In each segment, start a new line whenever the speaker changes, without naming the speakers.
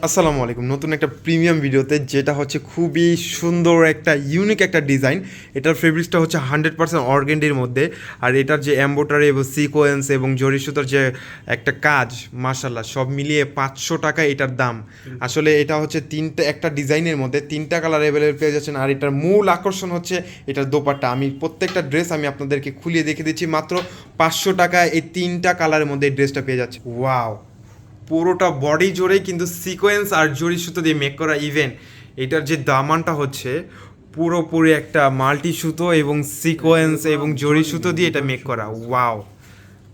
আসসালামু আলাইকুম। নতুন একটা প্রিমিয়াম ভিডিওতে যেটা হচ্ছে খুবই সুন্দর একটা ইউনিক একটা ডিজাইন এটার ফেব্রিক্সটা হচ্ছে হান্ড্রেড পার্সেন্ট অর্গেন্ডির মধ্যে। আর এটার যে এম্বোটারি এবং সিকোয়েন্স এবং জরি সুতার যে একটা কাজ মাশাল্লাহ সব মিলিয়ে পাঁচশো টাকা এটার দাম। আসলে এটা হচ্ছে তিনটা, একটা ডিজাইনের মধ্যে তিনটা কালার অ্যাভেলেবল পেয়ে যাচ্ছেন। আর এটার মূল আকর্ষণ হচ্ছে এটার দোপাট্টা। আমি প্রত্যেকটা ড্রেস আমি আপনাদেরকে খুলিয়ে দেখে দিচ্ছি। মাত্র পাঁচশো টাকা এই তিনটা কালারের মধ্যে এই ড্রেসটা পেয়ে যাচ্ছে ওয়াও পুরোটা বডি জোরেই কিন্তু সিকোয়েন্স আর জরি সুতো দিয়ে মেক করা ইভেন্ট এটার যে দামানটা হচ্ছে, পুরোপুরি একটা মাল্টি সুতো এবং সিকোয়েন্স এবং জরি সুতো দিয়ে এটা মেক করা। ওয়াও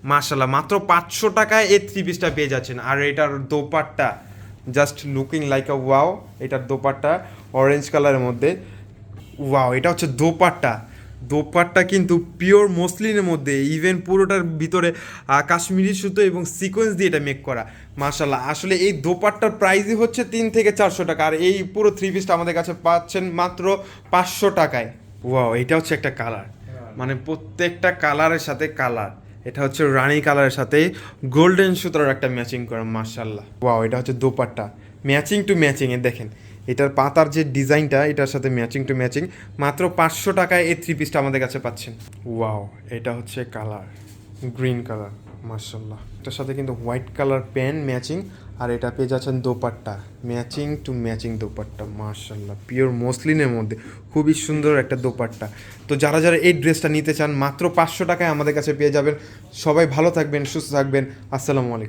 মাশাল্লাহ মাত্র পাঁচশো টাকায় এই থ্রি পিসটা পেয়ে যাচ্ছেন। আর এটার dupatta just looking like a wow এটার দোপাট্টা অরেঞ্জ কালারের মধ্যে। ওয়াও এটা হচ্ছে দোপাট্টা। দোপাট্টা কিন্তু পিওর মসলিনের মধ্যে ইভেন পুরোটার ভিতরে কাশ্মীরি সুতো এবং সিকোয়েন্স দিয়ে এটা মেক করা। মাশাল্লাহ আসলে এই দোপাট্টার প্রাইসই হচ্ছে তিন থেকে চারশো টাকা আর এই পুরো থ্রি পিসটা আমাদের কাছে পাচ্ছেন মাত্র পাঁচশো টাকায়। ওয়াও এটা হচ্ছে একটা কালার মানে প্রত্যেকটা কালারের সাথে কালার এটা হচ্ছে রানী কালারের সাথে গোল্ডেন সুতোর একটা ম্যাচিং করা মাশাল্লাহ ওয়াও এটা হচ্ছে দোপাট্টা। ম্যাচিং টু ম্যাচিং এ দেখেন। এটার পাতার যে ডিজাইনটা, এটার সাথে ম্যাচিং টু ম্যাচিং মাত্র পাঁচশো টাকায় এই থ্রি পিসটা আমাদের কাছে পাচ্ছেন। ওয়াও এটা হচ্ছে কালার গ্রিন কালার মার্শাল্লাহ এটার সাথে কিন্তু হোয়াইট কালার প্যান ম্যাচিং আর এটা পেয়ে যাচ্ছেন dupatta. Matching to matching dupatta মার্শাল্লাহ পিওর মসলিনের মধ্যে, খুবই সুন্দর একটা দোপাট্টা। তো যারা যারা এই ড্রেসটা নিতে চান, মাত্র পাঁচশো টাকায় আমাদের কাছে পেয়ে যাবেন। সবাই ভালো থাকবেন, সুস্থ থাকবেন। আসসালামু আলাইকুম।